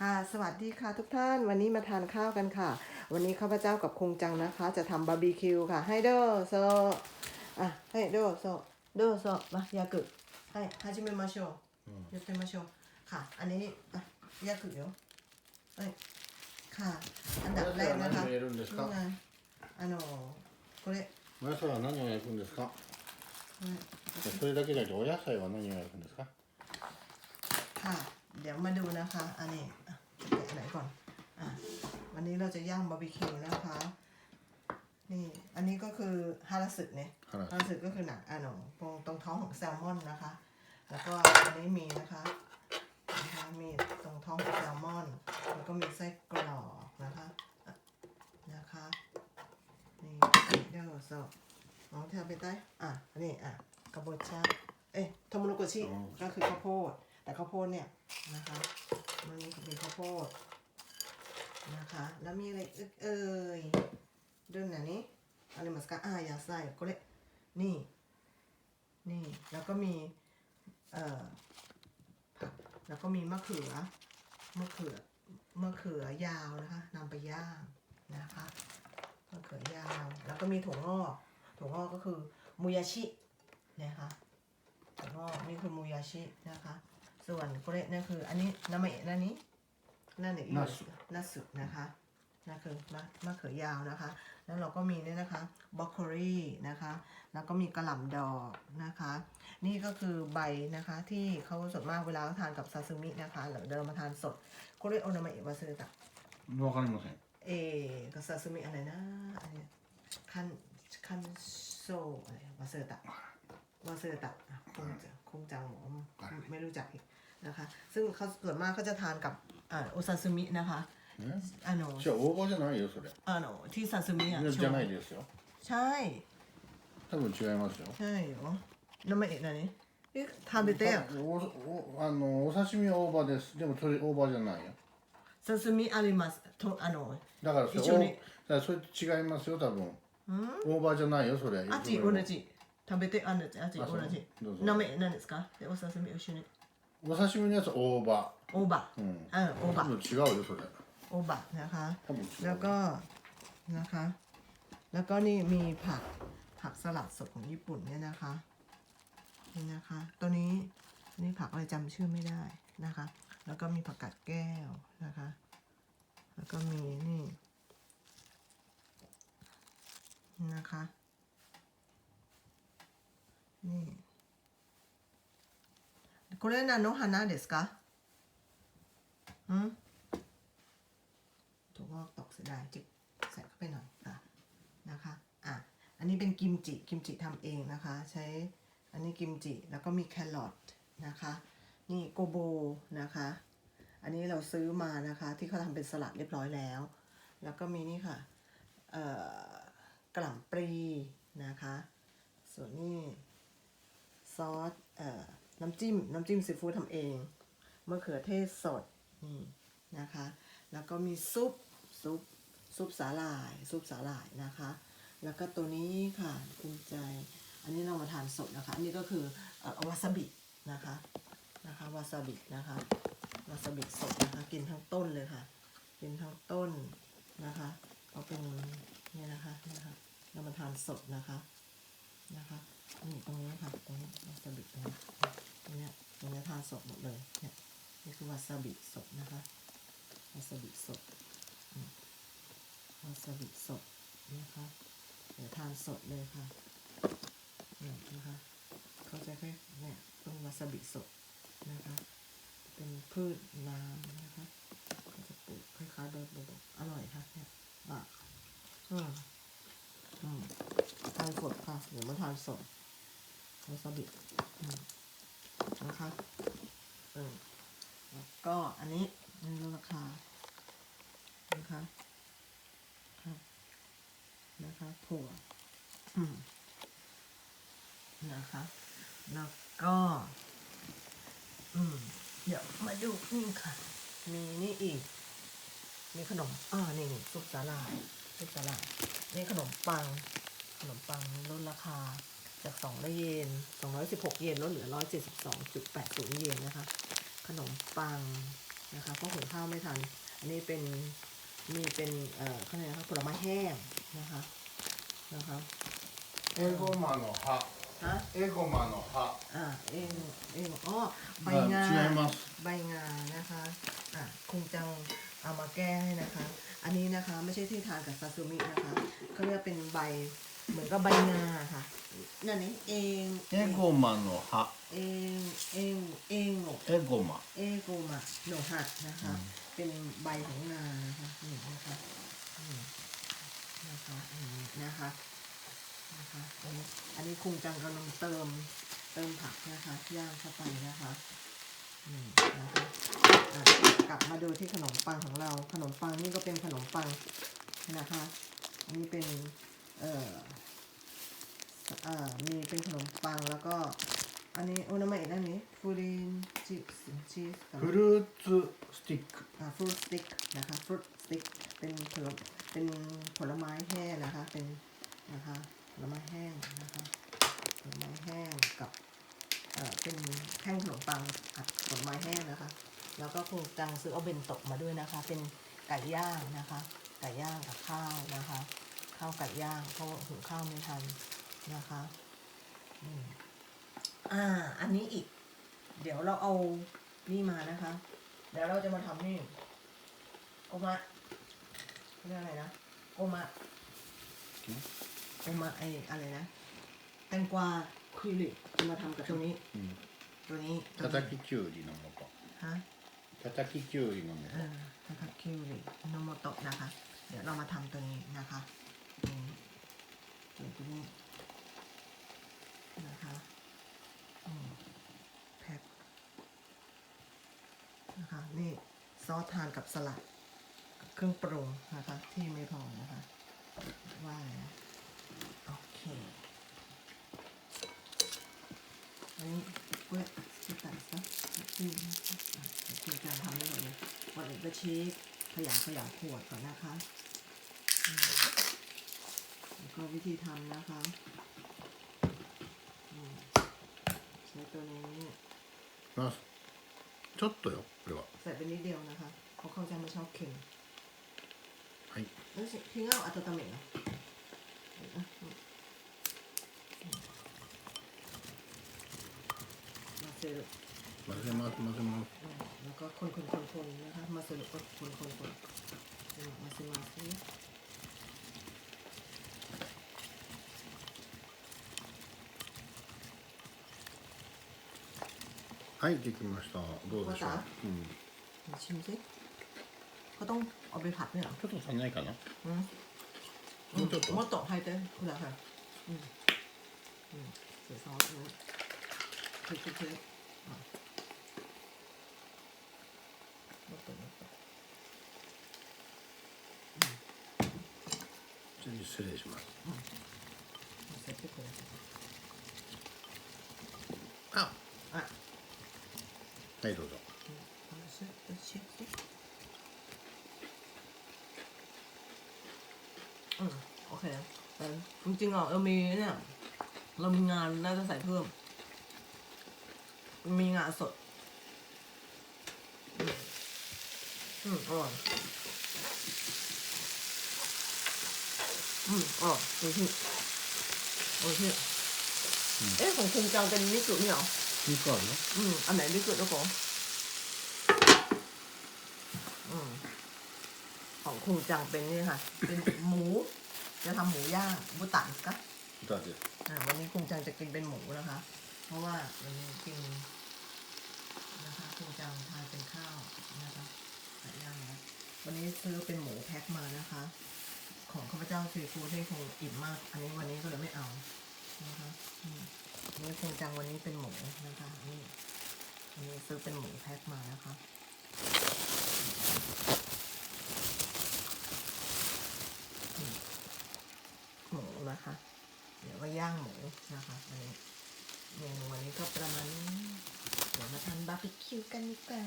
ค่ะ สวัสดีค่ะทุกท่าน วันนี้มาทานข้าวกันค่ะ วันนี้ข้าพเจ้ากับคงจังนะคะ จะทำบาร์บีคิวค่ะ ให้โดโซอ่ะให้โดโซโดโซมายากุให้ฮาจิเมะมาโชยาเตมาโชค่ะ อันนี้อ่ะยากุよเอ้ยค่ะ อันดับแรกนะคะ お野菜は何を入れるんですか นี่ไงあのこれお野菜は何を焼くんですかこれそれだけじゃなくてお野菜は何を焼くんですか ค่ะ เดี๋ยวมาดูนะคะ อันนี้อ่ะ จะแกะอันไหนก่อนอะวันนี้เราจะย่างบาร์บีคิวนะคะ นี่อันนี้ก็คือฮาราสึเนี่ยハラฮาราสึก็คือหนังอะหนตรงตรงท้องของแซลมอนนะคะ แล้วก็อันนี้มีนะคะนะคะมีตรงท้องของแซลมอน แล้วก็มีไส้กรอกนะคะอะนะคะนี่เดี๋ยวสอบน้องเธอไปใต้อะอันนี้อะกระบดชาเอ๊ะโทโมโนโกชิก็คือข้าวโพดแต่ข้าวโพดเนี่ยนะคะ มันนี่เป็นข้าวโพดนะคะ แล้วมีอะไรอีกเอ่ยเดินไหนนี้อะไรมาสกาอ่ายาใส่ก็เลยนี่ นี่ แล้วก็มีเอ่อผักแล้วก็มีมะเขือ มะเขือ มะเขือยาวนะคะนำไปย่างนะคะมะเขือยาว แล้วก็มีถั่วงอกถั่วงอกก็คือมูยาชินะคะถั่วงอกนี่คือมูยาชินะคะ ส่วนこれนั่นคืออันนี้น้ำมันนั่นนี้นั่นเอง ナス นัสนะคะนั่นคือมะมะเขือยาวนะคะ แล้วเราก็มีเนี่ยนะคะบรอกโคลีนะคะ แล้วก็มีกระหล่ำดอกนะคะ นี่ก็คือใบนะคะที่เขาส่วนมากเวลาเขาทานกับซาซิมินะคะหรือเดินมาทานสดโคเรโอนามาเอะวาซึตะ わかりません เอกับซาซิมิอะไรนะอันเนี้ยคันคันโซอะไรวาซึตะวาซึตะอ่ะคงจะคงจังหมอไม่รู้จักอีก นะคะ ซึ่งเขาส่วนมากเขาจะทานกับอ่าโอซาซิมินะคะ え อ่าโน じゃあ大葉じゃないよそれ อ่าโนที่ซาซิมิอ่ะ じゃないですよ ใช่ 多分違いますよ ใช่เหรอน้ำมันเอะนะนี่นี่ทานไปเต้อะ おおあのお刺身は大葉ですでもそれ大葉じゃないよ ซาซิมิอาริมัสโทあのだからそれ一緒におだからそれ違いますよ多分大葉じゃないよそれあっち同じ食べてあんあっちあそう同じどうぞ名前何ですかでお刺身一緒に お刺身のやつ大葉โอะうん、うん、多おば分違うよそれโอบะนะคะ多分違うแล้วก็นะคะ แล้วก็นี่มีผักผักสลัดสดของญี่ปุ่นเนี่ยนะคะ นี่นะคะ ตัวนี้นี่ผักอะไรจำชื่อไม่ได้นะคะ แล้วก็มีผักกาดแก้วนะคะ แล้วก็มีนี่นะคะ นี่ これ何の花ですかうんถั่วงอกตกเสียดายจิกใส่เข้าไปหน่อยค่ะนะคะ อ่ะ อันนี้เป็นกิมจิ กิมจิทำเองนะคะ ใช้ อันนี้กิมจิ แล้วก็มีแครอทนะคะ นี่โกโบนะคะ อันนี้เราซื้อมานะคะ ที่เขาทำเป็นสลัดเรียบร้อยแล้ว แล้วก็มีนี่ค่ะ เอ่อกระหล่ำปลีนะคะ ส่วนนี่ซอส เอ่อ น้ำจิ้มน้ำจิ้มซีฟู้ดทำเองมะเขือเทศสดนี่นะคะ แล้วก็มีซุปซุปซุปสาหร่าย ซุปสาหร่ายนะคะ แล้วก็ตัวนี้ค่ะภูมิใจ อันนี้เรามาทานสดนะคะ อันนี้ก็คือเอ่อวาซาบินะคะนะคะวาซาบินะคะวาซาบิสดนะคะกินทั้งต้นเลยค่ะ กินทั้งต้นนะคะเอาเป็นนี่นะคะนี่ค่ะเรามาทานสดนะคะ นะคะนี่ตรงนี้ค่ะ ตรงนี้วาซาบินะตรงนี้ตรงนี้ทานสดหมดเลยเนี่ยนี่คือวาซาบิสดนะคะวาซาบิสดอืมวาซาบิสดนะคะเดี๋ยวทานสดเลยค่ะเนี่ยนะคะเขาจะแค่เนี่ยต้นวาซาบิสดนะคะ เป็นพืชน้ำนะคะเขาจะปลูกคล้ายๆใบบัวบกอร่อยค่ะเนี่ยอะอืมอืมานสดค่ะ เดี๋ยวมาทานสดวาซาบินะคะเออแล้วก็อันนี้นี่ลราคา นะคะครับนะคะถั่วนะคะ แล้วก็ อืม เดี๋ยวมาดูนี่ค่ะ มีนี่อีก มีขนมอ่านี่ซุปสาหร่ายซุปสาหร่ายนี่ขนมปัง ขนมปังลดราคาจาก2ร้อยเยน216 เยนลดเหลือ 172.80 เยนนะคะ ขนมปังนะคะก็หุงข้าวไม่ทัน อันนี้เป็นมีเป็นเอ่อข้างในนะคะผลไม้แห้งนะคะนะคะเอโกมาโนะฮะฮะเอโกมาโนะฮะอ่าเองเองอ๋อใบงาใบงานะคะอะคงจังเอามาแก้ให้นะคะ อันนี้นะคะไม่ใช่ที่ทานกับซาซูมินะคะเขาเรียกเป็นใบ เหมือนกับใบงาค่ะนั่นนี่เองเอโกมาโนฮะเองเองเองโงเอโกมาเอโกมาโนฮะนะคะ เป็นใบของงานะคะนี่นะคะนะคะนนะคะนะคะอันนี้คุงจังกำลังเติมเติมผักนะคะย่างเข้าไปนะคะนี่นะคะกลับมาดูที่ขนมปังของเราขนมปังนี่ก็เป็นขนมปังนะคะ อันนี้เป็น เอ่อเอ่อมีเป็นขนมปังแล้วก็ อันนี้โอนามาเอะนั่นนี่ฟูรินชีสชีสกับ フルーツスティック อ่าฟรุตสติ๊กนะคะฟรุตสติ๊กเป็นผลเป็นผลไม้แห้งนะคะ เป็นนะคะผลไม้แห้งนะคะผลไม้แห้งกับเอ่อเป็นแท่งขนมปังอัดผลไม้แห้งนะคะ แล้วก็คงจังซื้อเอาเบนโตะมาด้วยนะคะ เป็นไก่ย่างนะคะ ไก่ย่างกับข้าวนะคะ ข้าวไก่ย่างเพราะว่าหุงข้าวไม่ทันนะคะอืมอ่า อันนี้อีก เดี๋ยวเราเอานี่มานะคะ เดี๋ยวเราจะมาทำนี่โกมะเขาเรียกอะไรนะโกมะโกมะไออะไรนะ แตงกวาคุยริจะมาทำกับตัวนี้ うん ตัวนี้ 叩ききゅうりの素 ฮะ 叩ききゅうりの เอ 素 อทาคาคิวริโนโมโตะนะคะ เดี๋ยวเรามาทำตัวนี้นะคะ ตัวนี้ตัวนี้นะคะแพ็คนะคะนี่ซอสทานกับสลัดเครื่องปรุงนะคะ ที่ไม่พอนะคะว่าโอเคอันนี้เว้ยที่ตัดซะที่คุณการทำได้หมดเลยวันอื่นก็เช็คขยำขยำขวดก่อนนะคะ อืมแล้วก็วิธีทำนะคะอืมใช้ตัวนี้ まあちょっとよこれは ใส่ไปนิดเดียวนะคะเพราะเขาจะไม่ชอบเค็ม はい เอ้ยทิ้งเอาอัตโตเมะเหรออ่ะมาเสร็จ 混ぜます混ぜます แล้วก็คนคนคนคนนะคะ มาสรุปก็คนคนคนมาสิมาสิ はいできましたどうでしょうまたうん ชิมสิก็ต้องเอาไปผัดเนี่ยเหรอ ちょっと足んないかな อืม もうちょっと もっと入ってくださいうんうんเสียซอสนะคลิกคลิกคลิกอ่ะもっともっとちょっと失礼します乗せてくださいああ はいどうぞシュッとシュッとอืมโอเคแต่จริงๆอ่ะเรามีเนี่ย เรามีงานน่าจะใส่เพิ่ม มีงานสด อืมอืมอร่อยอืมอร่อยโอเคโอเคเอ๊ะของคุณจังเป็นมิสุนี่เหรอ มีก่อนเนาะอืมอันไหนไม่เกิดก็ขออืมของคงจังเป็นนี่ค่ะ เป็นหมู จะทำหมูย่างบุตันกะต่อสิอ่าวันนี้คงจังจะกินเป็นหมูนะคะ เพราะว่าวันนี้กินนะคะคงจังทานเป็นข้าวนะคะไก่ย่างนะวันนี้ซื้อเป็นหมูแพ็คมานะคะ ของข้าพเจ้าซีฟู้ดให้คงอิ่มมาก อันนี้วันนี้ก็เลยไม่เอานะคะอืม นนี้คุณจังวันนี้เป็นหมูนะคะนี่วันนี้ซื้อเป็นหมูแพ็คมานะคะหมูนะคะ เดี๋ยวก็ย่างหมูนะคะอันนี้เมนูวันนี้ก็ประมาณนี้เดี๋ยวมาทำบาร์บีคิวกันดีกว่า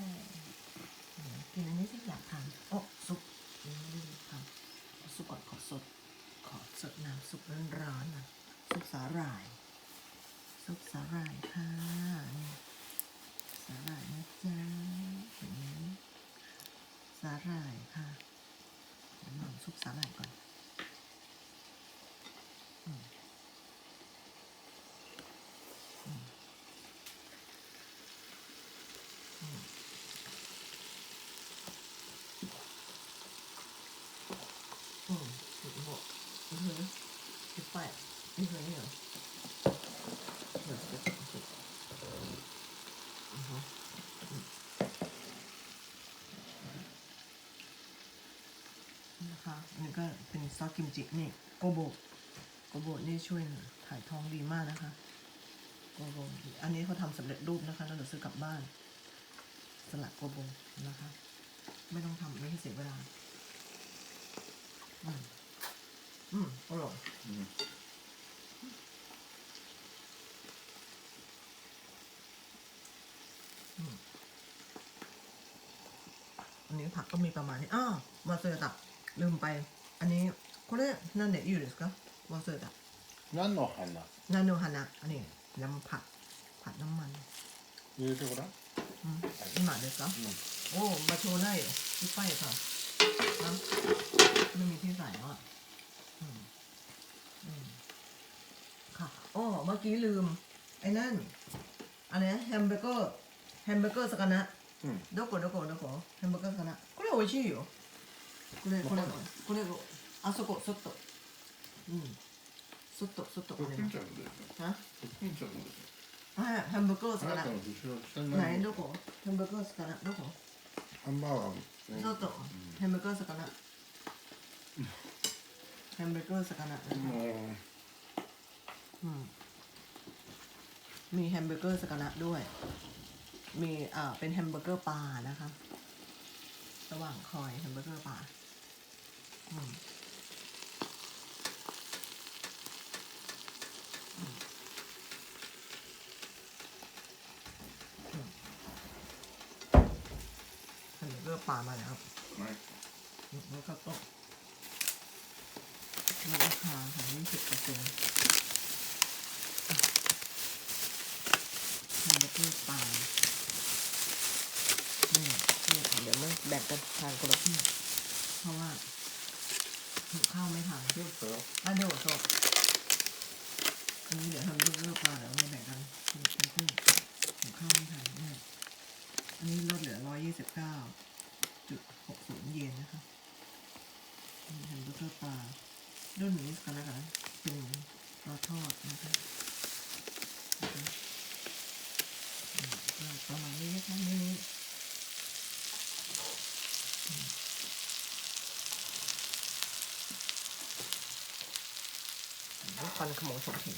กินอันนี้สิอยากทานโอ้ซุปยังไม่ได้ทำเอาซุปก่อนขอสด ขอสดน้ำซุปร้อนๆนะซุปสาหร่าย ซุปสาหร่ายค่ะสาหร่ายนะจ๊ะสาหร่ายค่ะเลองซุปสาหร่ายก่อน ซอสกิมจินี่โกโบโกโบนี่ช่วยถ่ายท้องดีมากนะคะโกโบอันนี้เขาทำสำเร็จรูปนะคะแล้วเราซื้อกลับบ้าน สลัดโกโบนะคะ ไม่ต้องทำไม่ให้เสียเวลา อืมอืมอร่อยうんอันนี้ผักก็มีประมาณนี้อ้าววาเซอร์ตะลืมไป อันนี้これなんで言うですかวาเซอร์ตะ 何の花 นาโนฮานะอันนี้น้ำผัด ผัดน้ำมัน 入れてごらん อืม今ですかうん โอ้มาโชว์ได้เหรอที่ไฟค่ะนะไม่มีที่ใส่แล้วอ่ะอืมอืมค่ะอ๋อเมื่อกี้ลืม ไอ้นั่นอะไรนะแฮมเบอร์เกอร์แฮมเบอร์เกอร์สกานะ うん どこどこどこแฮมเบอร์เกอร์สกานะこれ美味しいよ これこれこれあそこそっとうんそっとそっとこれこれピンちゃんのですよあこれピンちゃんのですよはいハンバーグスかなあなたの後ろ下にไหนどこハンバーグスかなどこハンバーガーのちょっとハンバーグスかなハンバーグスかな もう อืมมีแฮมเบอร์เกอร์สกานะด้วย มีอ่าเป็นแฮมเบอร์เกอร์ปลานะคะ ระหว่างคอยแฮมเบอร์เกอร์ปลา เบอร์เกอร์ปลามาแล้วはいแล้วก็ต้องลดราคาค่ะยี่สิบเปอร์เซ็นต์แฮมเบอร์เกอปลานี่นี่เดี๋ยวมันแบ่งกันทานคนละที่เพราะว่า ถูข้าวไม่ทันลูกโตอะเดี๋ยวโตอันนี้เดี๋ยวทำลูกเลิกก่อนเดี๋ยวมาแบ่งกันเป็นครึ่งถูข้าวไม่ทานเนี่ยอันนี้ลดเหลือร้อยยี่สิบเก้าจุดหกศูนย์เยนนะคะทำลูกเลิกปลารุ่นนี้กันนะคะเป็นปลาทอดนะคะประมาณนี้นะคะนี่ แล้วควันขโมงสมถิง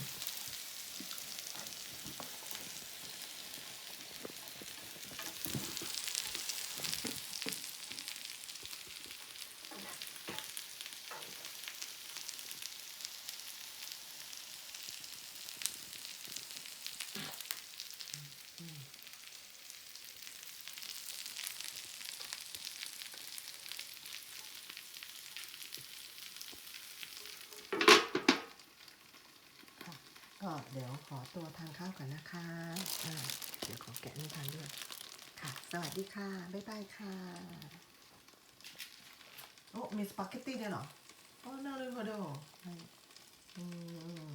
ค่ะ ก็เดี๋ยวขอตัวทานข้าวกันนะคะอ่าเดี๋ยวขอแกะนี่ทานด้วยค่ะ สวัสดีค่ะ บ๊ายบายค่ะ โอ้ มีสปาเกตตี้ด้วยเหรอโอ้น่าเลยพอดออืม